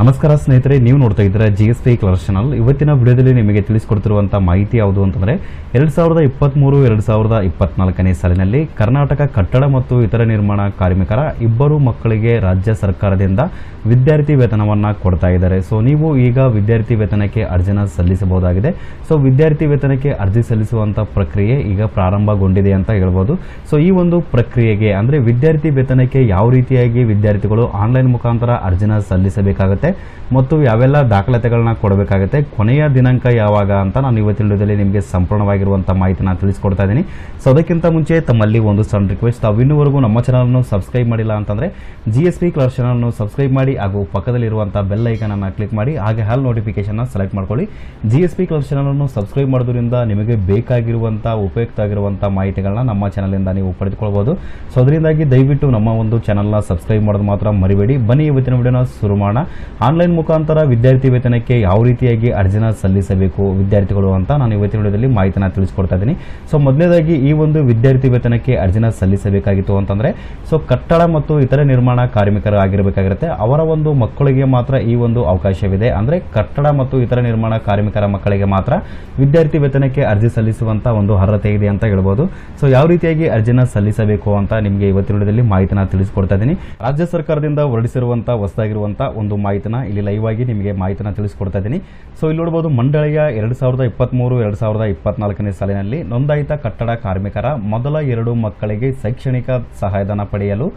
ನಮಸ್ಕಾರ ಸ್ನೇಹಿತರೆ, ನೀವು ನೋಡ್ತಾ ಇದ್ದೀರಾ ಜಿ ಎಸ್ ಪಿ ಕ್ಲರ್ ಚಾನಲ್ ಇವತ್ತಿನ ವಿಡಿಯೋದಲ್ಲಿ ನಿಮಗೆ ತಿಳಿಸಿಕೊಡ್ತಿರುವಂಥ ಮಾಹಿತಿ ಯಾವುದು ಅಂತಂದರೆ, ಎರಡು ಸಾವಿರದ ಇಪ್ಪತ್ತ್ಮೂರು ಎರಡು ಸಾವಿರದ ಇಪ್ಪತ್ನಾಲ್ಕನೇ ಸಾಲಿನಲ್ಲಿ ಕರ್ನಾಟಕ ಕಟ್ಟಡ ಮತ್ತು ಇತರ ನಿರ್ಮಾಣ ಕಾರ್ಮಿಕರ ಇಬ್ಬರು ಮಕ್ಕಳಿಗೆ ರಾಜ್ಯ ಸರ್ಕಾರದಿಂದ ವಿದ್ಯಾರ್ಥಿ ವೇತನವನ್ನು ಕೊಡ್ತಾ ಇದ್ದಾರೆ. ಸೊ ನೀವು ಈಗ ವಿದ್ಯಾರ್ಥಿ ವೇತನಕ್ಕೆ ಅರ್ಜಿನ ಸಲ್ಲಿಸಬಹುದಾಗಿದೆ. ಸೊ ವಿದ್ಯಾರ್ಥಿ ವೇತನಕ್ಕೆ ಅರ್ಜಿ ಸಲ್ಲಿಸುವಂಥ ಪ್ರಕ್ರಿಯೆ ಈಗ ಪ್ರಾರಂಭಗೊಂಡಿದೆ ಅಂತ ಹೇಳ್ಬೋದು. ಸೊ ಈ ಒಂದು ಪ್ರಕ್ರಿಯೆಗೆ ಅಂದರೆ ವಿದ್ಯಾರ್ಥಿ ವೇತನಕ್ಕೆ ಯಾವ ರೀತಿಯಾಗಿ ವಿದ್ಯಾರ್ಥಿಗಳು ಆನ್ಲೈನ್ ಮುಖಾಂತರ ಅರ್ಜಿನ ಸಲ್ಲಿಸಬೇಕಾಗುತ್ತೆ ಮತ್ತು ಯಾವೆಲ್ಲ ದಾಖಲಾತಿಗಳನ್ನ ಕೊಡಬೇಕಾಗುತ್ತೆ, ಕೊನೆಯ ದಿನಾಂಕ ಯಾವಾಗ ಅಂತ ನಾನು ಇವತ್ತಿನ ವಿಡಿಯೋದಲ್ಲಿ ನಿಮಗೆ ಸಂಪೂರ್ಣವಾಗಿರುವಂಥ ಮಾಹಿತಿನ ತಿಳಿಸ್ಕೊಡ್ತಾ ಇದ್ದೀನಿ. ಸೊ ಅದಕ್ಕಿಂತ ಮುಂಚೆ ತಮ್ಮಲ್ಲಿ ಒಂದು ಸಣ್ಣ ರಿಕ್ವೆಸ್ಟ್ ತಾವು ಇನ್ನೂವರೆಗೂ ನಮ್ಮ ಚಾನಲನ್ನು ಸಬ್ಸ್ಕ್ರೈಬ್ ಮಾಡಿಲ್ಲ ಅಂತಂದರೆ ಜಿ ಎಸ್ ಪಿ ಕ್ಲರ್ ಚಾನಲ್ನ ಸಬ್ಸ್ಕ್ರೈಬ್ ಮಾಡಿ ಹಾಗೂ ಪಕ್ಕದಲ್ಲಿರುವಂಥ ಬೆಲ್ ಐಕನನ್ನು ಕ್ಲಿಕ್ ಮಾಡಿ, ಹಾಗೆ ಹಾಲ್ ನೋಟಿಫಿಕೇಶನ್ನ ಸೆಲೆಕ್ಟ್ ಮಾಡ್ಕೊಳ್ಳಿ. ಜಿ ಎಸ್ ಪಿ ಕ್ಲರ್ ಚಾನಲನ್ನು ಸಬ್ಸ್ಕ್ರೈಬ್ ಮಾಡೋದ್ರಿಂದ ನಿಮಗೆ ಬೇಕಾಗಿರುವಂಥ ಉಪಯುಕ್ತ ಆಗಿರುವಂಥ ಮಾಹಿತಿಗಳನ್ನ ನಮ್ಮ ಚಾನಲಿಂದ ನೀವು ಪಡೆದುಕೊಳ್ಬೋದು ಸೊ ಅದರಿಂದಾಗಿ ದಯವಿಟ್ಟು ನಮ್ಮ ಒಂದು ಚಾನಲ್ನ ಸಬ್ಸ್ಕ್ರೈಬ್ ಮಾಡೋದು ಮಾತ್ರ ಮರಿಬೇಡಿ. ಬನ್ನಿ ಇವತ್ತಿನ ವಿಡಿಯೋನ ಶುರು ಮಾಡೋಣ. ಆನ್ಲೈನ್ ಮುಖಾಂತರ ವಿದ್ಯಾರ್ಥಿ ವೇತನಕ್ಕೆ ಯಾವ ರೀತಿಯಾಗಿ ಅರ್ಜಿನ ಸಲ್ಲಿಸಬೇಕು? ವಿದ್ಯಾರ್ಥಿಗಳು ಅಂತ ನಾನು ಇವತ್ತಿನ ವಿಡಿಯೋದಲ್ಲಿ ಮಾಹಿತಿನ ತಿಳಿಸ್ಕೊಡ್ತಾ ಇದ್ದೀನಿ. ಸೊ ಮೊದಲನೇದಾಗಿ ಈ ಒಂದು ವಿದ್ಯಾರ್ಥಿ ವೇತನಕ್ಕೆ ಅರ್ಜಿನ ಸಲ್ಲಿಸಬೇಕಾಗಿತ್ತು ಅಂತಂದರೆ ಸೊ ಕಟ್ಟಡ ಮತ್ತು ಇತರೆ ನಿರ್ಮಾಣ ಕಾರ್ಮಿಕರು ಆಗಿರಬೇಕಾಗಿರುತ್ತೆ ಅವರ ಒಂದು ಮಕ್ಕಳಿಗೆ ಮಾತ್ರ ಈ ಒಂದು ಅವಕಾಶವಿದೆ. ಅಂದರೆ, ಕಟ್ಟಡ ಮತ್ತು ಇತರ ನಿರ್ಮಾಣ ಕಾರ್ಮಿಕರ ಮಕ್ಕಳಿಗೆ ಮಾತ್ರ ವಿದ್ಯಾರ್ಥಿ ವೇತನಕ್ಕೆ ಅರ್ಜಿ ಸಲ್ಲಿಸುವಂತ ಒಂದು ಅರ್ಹತೆ ಇದೆ ಅಂತ ಹೇಳ್ಬೋದು. ಸೊ ಯಾವ ರೀತಿಯಾಗಿ ಅರ್ಜಿನ ಸಲ್ಲಿಸಬೇಕು ಅಂತ ನಿಮಗೆ ಇವತ್ತಿನ ವಿಡಿಯೋದಲ್ಲಿ ಮಾಹಿತಿನ ತಿಳಿಸ್ಕೊಡ್ತಾ ಇದ್ದೀನಿ. ರಾಜ್ಯ ಸರ್ಕಾರದಿಂದ ಹೊರಡಿಸಿರುವಂಥ ಹೊಸದಾಗಿರುವಂಥ ಒಂದು ಮಾಹಿತಿನ ಇಲ್ಲಿ ಲೈವ್ ಆಗಿ ನಿಮಗೆ ಮಾಹಿತಿನ ತಿಳಿಸ್ಕೊಡ್ತಾ ಇದ್ದೀನಿ. ಸೊ ಇಲ್ಲಿ ನೋಡ್ಬೋದು ಮಂಡಳಿಯ ಎರಡು ಸಾವಿರದ ಇಪ್ಪತ್ತ್ಮೂರು ಎರಡು ಸಾವಿರದ ಇಪ್ಪತ್ನಾಲ್ಕನೇ ಸಾಲಿನಲ್ಲಿ ನೋಂದಾಯಿತ ಕಟ್ಟಡ ಕಾರ್ಮಿಕರ ಮೊದಲ ಎರಡು ಮಕ್ಕಳಿಗೆ ಶೈಕ್ಷಣಿಕ ಸಹಾಯಧನ ಪಡೆಯಲು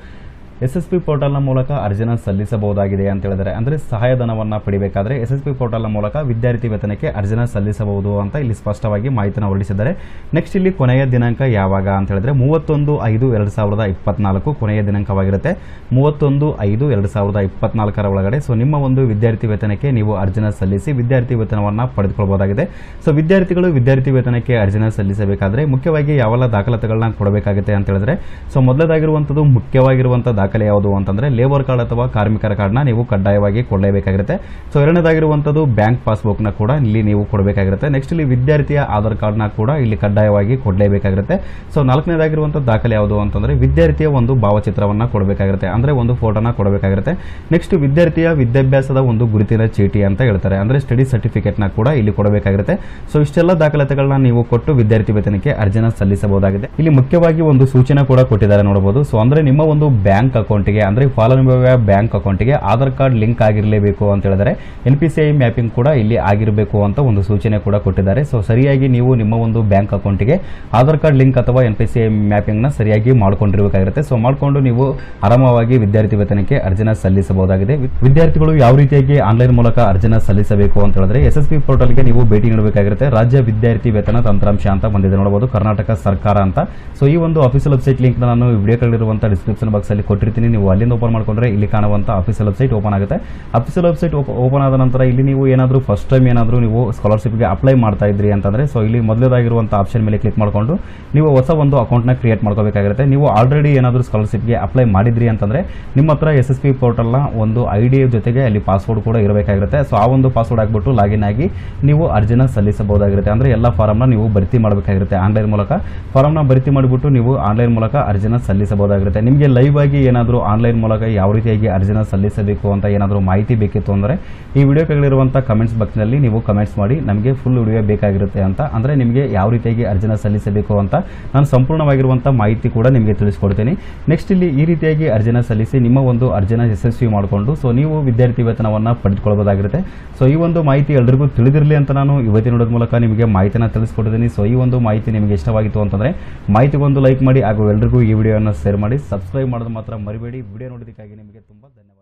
ಎಸ್ ಎಸ್ ಪಿ ಪೋರ್ಟಲ್ನ ಮೂಲಕ ಅರ್ಜಿನ ಸಲ್ಲಿಸಬಹುದಾಗಿದೆ ಅಂತ ಹೇಳಿದರೆ, ಅಂದರೆ ಸಹಾಯಧನವನ್ನು ಪಡಿಬೇಕಾದ್ರೆ ಎಸ್ ಎಸ್ ಪಿ ಪೋರ್ಟಲ್ನ ಮೂಲಕ ವಿದ್ಯಾರ್ಥಿ ವೇತನಕ್ಕೆ ಅರ್ಜಿನ ಸಲ್ಲಿಸಬಹುದು ಅಂತ ಇಲ್ಲಿ ಸ್ಪಷ್ಟವಾಗಿ ಮಾಹಿತಿನ ಹೊರಡಿಸಿದ್ದಾರೆ. ನೆಕ್ಸ್ಟ್ ಇಲ್ಲಿ ಕೊನೆಯ ದಿನಾಂಕ ಯಾವಾಗ ಅಂತ ಹೇಳಿದ್ರೆ, ಮೂವತ್ತೊಂದು ಐದು ಎರಡು ಸಾವಿರದ ಇಪ್ಪತ್ನಾಲ್ಕು ಕೊನೆಯ ದಿನಾಂಕವಾಗಿರುತ್ತೆ. ಮೂವತ್ತೊಂದು ಐದು ಎರಡು ಸಾವಿರದ ಇಪ್ಪತ್ನಾಲ್ಕರ ಒಳಗಡೆ. ಸೊ ನಿಮ್ಮ ಒಂದು ವಿದ್ಯಾರ್ಥಿ ವೇತನಕ್ಕೆ ನೀವು ಅರ್ಜಿನ ಸಲ್ಲಿಸಿ ವಿದ್ಯಾರ್ಥಿ ವೇತನವನ್ನು ಪಡೆದುಕೊಳ್ಬಹುದಾಗಿದೆ. ಸೊ ವಿದ್ಯಾರ್ಥಿಗಳು ವಿದ್ಯಾರ್ಥಿ ವೇತನಕ್ಕೆ ಅರ್ಜಿನ ಸಲ್ಲಿಸಬೇಕಾದ್ರೆ ಮುಖ್ಯವಾಗಿ ಯಾವೆಲ್ಲ ದಾಖಲಾತಿಗಳನ್ನ ಕೊಡಬೇಕಾಗುತ್ತೆ ಅಂತ ಹೇಳಿದ್ರೆ ಸೊ ಮೊದಲದಾಗಿರುವಂಥದ್ದು ಮುಖ್ಯವಾಗಿರುವಂಥ ಯಾವುದು ಅಂತಂದ್ರೆ ಲೇಬರ್ ಕಾರ್ಡ್ ಅಥವಾ ಕಾರ್ಮಿಕರ ಕಾರ್ಡ್ನ ನೀವು ಕಡ್ಡಾಯವಾಗಿ ಕೊಡಲೇಬೇಕಾಗಿರುತ್ತೆ. ಸೊ ಎರಡನೇದಾಗಿರುವಂತದ್ದು ಬ್ಯಾಂಕ್ ಪಾಸ್ಬುಕ್ನ ಕೂಡ ಇಲ್ಲಿ ನೀವು ಕೊಡಬೇಕಾಗಿರುತ್ತೆ. ನೆಕ್ಸ್ಟ್ ಇಲ್ಲಿ ವಿದ್ಯಾರ್ಥಿಯ ಆಧಾರ್ ಕಾರ್ಡ್ನ ಕೂಡ ಇಲ್ಲಿ ಕಡ್ಡಾಯವಾಗಿ ಕೊಡಲೇಬೇಕಾಗಿರುತ್ತೆ. ಸೊ ನಾಲ್ಕನೇದಾಗಿರುವಂಥ ದಾಖಲೆ ಯಾವುದು ಅಂತಂದ್ರೆ ವಿದ್ಯಾರ್ಥಿಯ ಒಂದು ಭಾವಚಿತ್ರವನ್ನು ಕೊಡಬೇಕಾಗಿರುತ್ತೆ. ಅಂದ್ರೆ ಒಂದು ಫೋಟೋನ ಕೊಡಬೇಕಾಗಿರುತ್ತೆ. ನೆಕ್ಸ್ಟ್ ವಿದ್ಯಾರ್ಥಿಯ ವಿದ್ಯಾಭ್ಯಾಸದ ಒಂದು ಗುರುತಿನ ಚೀಟಿ ಅಂತ ಹೇಳ್ತಾರೆ. ಅಂದ್ರೆ ಸ್ಟಡಿ ಸರ್ಟಿಫಿಕೇಟ್ನ ಕೂಡ ಇಲ್ಲಿ ಕೊಡಬೇಕಾಗಿರುತ್ತೆ. ಸೊ ಇಷ್ಟೆಲ್ಲ ದಾಖಲಾತಿಗಳನ್ನ ನೀವು ಕೊಟ್ಟು ವಿದ್ಯಾರ್ಥಿ ವೇತನಕ್ಕೆ ಅರ್ಜಿನ ಸಲ್ಲಿಸಬಹುದಾಗಿದೆ. ಇಲ್ಲಿ ಮುಖ್ಯವಾಗಿ ಒಂದು ಸೂಚನೆ ಕೂಡ ಕೊಟ್ಟಿದ್ದಾರೆ ನೋಡಬಹುದು. ಸೊ ಅಂದ್ರೆ ನಿಮ್ಮ ಒಂದು ಬ್ಯಾಂಕ್ ಅಕೌಂಟ್ಗೆ, ಅಂದ್ರೆ ಫಲಾನುಭವಿಯ ಬ್ಯಾಂಕ್ ಅಕೌಂಟ್ಗೆ ಆಧಾರ್ ಕಾರ್ಡ್ ಲಿಂಕ್ ಆಗಿರಲೇಬೇಕು ಅಂತ ಹೇಳಿದರೆ ಎನ್ ಪಿ ಮ್ಯಾಪಿಂಗ್ ಕೂಡ ಇಲ್ಲಿ ಆಗಿರಬೇಕು ಅಂತ ಒಂದು ಸೂಚನೆ ಕೂಡ ಕೊಟ್ಟಿದ್ದಾರೆ. ಸೊ ಸರಿಯಾಗಿ ನೀವು ನಿಮ್ಮ ಒಂದು ಬ್ಯಾಂಕ್ ಅಕೌಂಟ್ಗೆ ಆಧಾರ್ ಕಾರ್ಡ್ ಲಿಂಕ್ ಅಥವಾ ಎನ್ ಪಿ ಸಿ ಐ ಮ್ಯಾಪಿಂಗ್ನ ಸರಿಯಾಗಿ ಮಾಡ್ಕೊಂಡಿರಬೇಕಾಗಿರುತ್ತೆ. ಸೊ ಮಾಡಿಕೊಂಡು ನೀವು ಆರಾಮವಾಗಿ ವಿದ್ಯಾರ್ಥಿ ವೇತನಕ್ಕೆ ಅರ್ಜಿನ ಸಲ್ಲಿಸಬಹುದಾಗಿದೆ. ವಿದ್ಯಾರ್ಥಿಗಳು ಯಾವ ರೀತಿಯಾಗಿ ಆನ್ಲೈನ್ ಮೂಲಕ ಅರ್ಜಿನ ಸಲ್ಲಿಸಬೇಕು ಅಂತ ಹೇಳಿದ್ರೆ ಎಸ್ ಎಸ್ ಪಿ ಪೋರ್ಟಲ್ಗೆ ನೀವು ಭೇಟಿ ನೀಡಬೇಕಾಗಿರುತ್ತೆ. ರಾಜ್ಯ ವಿದ್ಯಾರ್ಥಿ ವೇತನ ತಂತ್ರಾಂಶ ಅಂತ ಬಂದಿದೆ ನೋಡಬಹುದು. ಕರ್ನಾಟಕ ಸರ್ಕಾರ ಅಂತ. ಸೊ ಈ ಒಂದು ಅಫಿಷಿಯಲ್ ವೆಬ್ಸೈಟ್ ಲಿಂಕ್ ನಾನು ವಿಡಿಯೋ ವಿಡಿಯೋಗಳಿರುವಂಥ ಡಿಸ್ಕ್ರಿಪ್ಷನ್ ಬಾಕ್ಸ್ ಅಲ್ಲಿ ಕೊಟ್ಟಿರ್ತೀನಿ. ನೀವು ಅಲ್ಲಿಂದ ಓಪನ್ ಮಾಡ್ಕೊಂಡ್ರೆ ಇಲ್ಲಿ ಕಾಣುವಂಥ ಅಫಿಷಿಯಲ್ ವೆಬ್ಸೈಟ್ ಓಪನ್ ಆಗುತ್ತೆ. ಅಫಿಷಿಯಲ್ ವೆಬ್ಸೈಟ್ ಓಪನ್ ಆದ ನಂತರ ಇಲ್ಲಿ ನೀವು ಏನಾದರೂ ಫಸ್ಟ್ ಟೈಮ್ ಏನಾದರೂ ನೀವು ಸ್ಕಾಲರ್ಶಿಪ್ಗೆ ಅಪ್ಲೈ ಮಾಡ್ತಾ ಇದ್ರಿ ಅಂತಂದ್ರೆ ಸೊ ಇಲ್ಲಿ ಮೊದಲೇದಾಗಿರುವಂಥ ಆಪ್ಷನ್ ಮೇಲೆ ಕ್ಲಿಕ್ ಮಾಡಿಕೊಂಡು ನೀವು ಹೊಸ ಒಂದು ಅಕೌಂಟ್ನ ಕ್ರಿಯೇಟ್ ಮಾಡ್ಕೋಬೇಕಾಗಿರುತ್ತೆ. ನೀವು ಆಲ್ರೆಡಿ ಏನಾದರೂ ಸ್ಕಾಲರ್ಶಿಪ್ಗೆ ಅಪ್ಲೈ ಮಾಡಿದ್ರಿ ಅಂತಂದ್ರೆ, ನಿಮ್ಮ ಹತ್ರ ಎಸ್ ಎಸ್ ಪಿ ಪೋರ್ಟಲ್ನ ಒಂದು ಐ ಜೊತೆಗೆ ಅಲ್ಲಿ ಪಾಸ್ವರ್ಡ್ ಕೂಡ ಇರಬೇಕಾಗಿರುತ್ತೆ. ಸೊ ಆ ಒಂದು ಪಾಸ್ವರ್ಡ್ ಹಾಕ್ಬಿಟ್ಟು ಲಾಗಿನ್ ಆಗಿ ನೀವು ಅರ್ಜಿನ ಸಲ್ಲಿಸಬಹುದಾಗಿರುತ್ತೆ. ಅಂದ್ರೆ ಎಲ್ಲ ಫಾರಮ್ನ ನೀವು ಭರ್ತಿ ಮಾಡಬೇಕಾಗಿರುತ್ತೆ. ಆನ್ಲೈನ್ ಮೂಲಕ ಫಾರಮ್ನ ಭರ್ತಿ ಮಾಡಿಬಿಟ್ಟು ನೀವು ಆನ್ಲೈನ್ ಮೂಲಕ ಅರ್ಜಿನ ಸಲ್ಲಿಸಬಹುದಾಗಿರುತ್ತೆ. ನಿಮಗೆ ಲೈವ್ ಆಗಿ ಏನಾದರೂ ಆನ್ಲೈನ್ ಮೂಲಕ ಯಾವ ರೀತಿಯಾಗಿ ಅರ್ಜಿನ ಸಲ್ಲಿಸಬೇಕು ಅಂತ ಏನಾದರೂ ಮಾಹಿತಿ ಬೇಕಿತ್ತು ಅಂದರೆ ಈ ವಿಡಿಯೋ ಕೆಳಗಿರುವಂಥ ಕಮೆಂಟ್ಸ್ ಬಾಕ್ಸ್ನಲ್ಲಿ ನೀವು ಕಮೆಂಟ್ಸ್ ಮಾಡಿ, ನಮಗೆ ಫುಲ್ ವಿಡಿಯೋ ಬೇಕಾಗಿರುತ್ತೆ ಅಂತ. ಅಂದರೆ ನಿಮಗೆ ಯಾವ ರೀತಿಯಾಗಿ ಅರ್ಜಿನ ಸಲ್ಲಿಸಬೇಕು ಅಂತ ನಾನು ಸಂಪೂರ್ಣವಾಗಿರುವಂಥ ಮಾಹಿತಿ ಕೂಡ ನಿಮಗೆ ತಿಳಿಸ್ಕೊಡ್ತೀನಿ. ನೆಕ್ಸ್ಟ್ ಇಲ್ಲಿ ಈ ರೀತಿಯಾಗಿ ಅರ್ಜಿನ ಸಲ್ಲಿಸಿ ನಿಮ್ಮ ಒಂದು ಅರ್ಜಿನ ಯಶಸ್ವಿ ಮಾಡಿಕೊಂಡು ಸೊ ನೀವು ವಿದ್ಯಾರ್ಥಿ ವೇತನವನ್ನು ಪಡೆದುಕೊಳ್ಳಬಹುದಾಗಿರುತ್ತೆ ಸೊ ಈ ಒಂದು ಮಾಹಿತಿ ಎಲ್ರಿಗೂ ತಿಳಿದಿರಲಿ ಅಂತ ನಾನು ಇವತ್ತಿನ ನೋಡೋದ ಮೂಲಕ ನಿಮಗೆ ಮಾಹಿತಿನ ತಿಳಿಸ್ಕೊಡ್ತೀನಿ. ಸೊ ಈ ಒಂದು ಮಾಹಿತಿ ನಿಮಗೆ ಇಷ್ಟವಾಗಿತ್ತು ಅಂತಂದರೆ ಮಾಹಿತಿಗೊಂದು ಲೈಕ್ ಮಾಡಿ ಹಾಗೂ ಎಲ್ರಿಗೂ ಈ ವಿಡಿಯೋನ ಶೇರ್ ಮಾಡಿ ಸಬ್ಸ್ಕ್ರೈಬ್ ಮಾಡೋದು ಮಾತ್ರ ಮರಿಬೇಡಿ. ವಿಡಿಯೋ ನೋಡೋದಕ್ಕಾಗಿ ನಿಮಗೆ ತುಂಬ ಧನ್ಯವಾದ